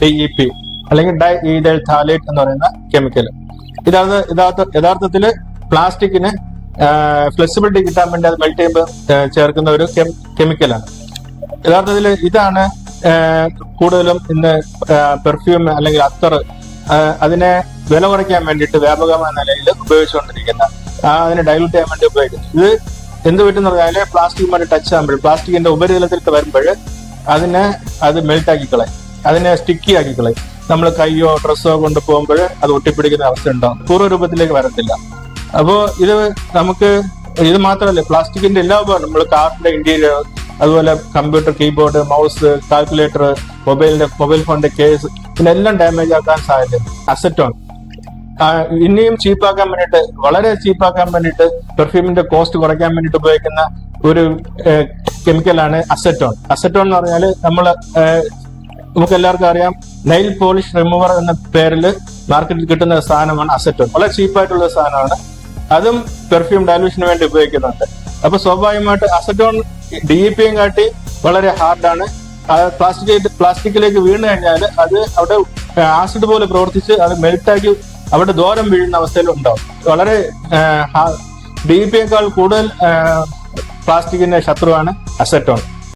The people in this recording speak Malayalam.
ഡി ഇ പി അല്ലെങ്കിൽ ഡൈ ഈതൽ താലേറ്റ് എന്ന് പറയുന്ന കെമിക്കൽ ഇതാണ് യഥാർത്ഥ യഥാർത്ഥത്തിൽ പ്ലാസ്റ്റിക്കിന് ഫ്ലെക്സിബിലിറ്റി കിട്ടാൻ വേണ്ടി അത് മെൽറ്റ് ചെയ്യുമ്പോൾ ചേർക്കുന്ന ഒരു കെമിക്കലാണ് യഥാർത്ഥത്തിൽ ഇതാണ് കൂടുതലും ഇന്ന് പെർഫ്യൂം അല്ലെങ്കിൽ അത്തർ അതിനെ വില കുറയ്ക്കാൻ വേണ്ടിയിട്ട് വ്യാപകമായ നിലയിൽ ഉപയോഗിച്ചുകൊണ്ടിരിക്കുന്ന അതിനെ ഡൈലൂട്ട് ചെയ്യാൻ വേണ്ടി ഉപയോഗിക്കുന്നത് ഇത് എന്ത് പറ്റുന്ന പറഞ്ഞാൽ പ്ലാസ്റ്റിക്കുമായിട്ട് ടച്ച് ആകുമ്പോൾ പ്ലാസ്റ്റിക്കിന്റെ ഉപരിതലത്തിൽ വരുമ്പോൾ അതിനെ അത് മെൽട്ടാക്കി കളയും. അതിനെ സ്റ്റിക്കി ആക്കി കളയും. നമ്മൾ കൈയോ ഡ്രസ്സോ കൊണ്ട് പോകുമ്പോൾ അത് ഒട്ടിപ്പിടിക്കുന്ന അവസ്ഥ ഉണ്ടാവും. പൂർവ രൂപത്തിലേക്ക് വരത്തില്ല. അപ്പോൾ ഇത് നമുക്ക് ഇത് മാത്രമല്ല പ്ലാസ്റ്റിക്കിന്റെ എല്ലാ ഉപകരണം നമ്മൾ കാറിന്റെ ഇന്റീരിയർ അതുപോലെ കമ്പ്യൂട്ടർ കീബോർഡ് മൗസ് കാൽക്കുലേറ്റർ മൊബൈലിന്റെ മൊബൈൽ ഫോണിന്റെ കേസ് ഇതിനെല്ലാം ഡാമേജ് ആക്കാൻ സാധ്യത അസറ്റോൺ ഇനിയും ചീപ്പാക്കാൻ വേണ്ടിയിട്ട് വളരെ ചീപ്പാക്കാൻ വേണ്ടിയിട്ട് പെർഫ്യൂമിന്റെ കോസ്റ്റ് കുറയ്ക്കാൻ വേണ്ടിയിട്ട് ഉപയോഗിക്കുന്ന ഒരു കെമിക്കലാണ് അസറ്റോൺ അസറ്റോൺ എന്ന് പറഞ്ഞാൽ നമ്മൾ നമുക്ക് എല്ലാവർക്കും അറിയാം. നെയിൽ പോളിഷ് റിമൂവർ എന്ന പേരിൽ മാർക്കറ്റിൽ കിട്ടുന്ന സാധനമാണ് അസറ്റോൺ വളരെ ചീപ്പായിട്ടുള്ള സാധനമാണ്. അതും പെർഫ്യൂം ഡയലൂഷന് വേണ്ടി ഉപയോഗിക്കുന്നുണ്ട്. അപ്പൊ സ്വാഭാവികമായിട്ട് അസറ്റോൺ ഡി ഇ പിയും കാട്ടി വളരെ ഹാർഡാണ് പ്ലാസ്റ്റിക് പ്ലാസ്റ്റിക്കിലേക്ക് വീണ് കഴിഞ്ഞാൽ അത് അവിടെ ആസിഡ് പോലെ പ്രവർത്തിച്ച് അത് മെൽട്ടാക്കി അവിടെ ദൂരം വീഴുന്ന അവസ്ഥയിൽ ഉണ്ടാവും. വളരെ ഡി പിയേക്കാൾ കൂടുതൽ പ്ലാസ്റ്റിക്കിന്റെ ശത്രുവാണ് അസറ്റോൺ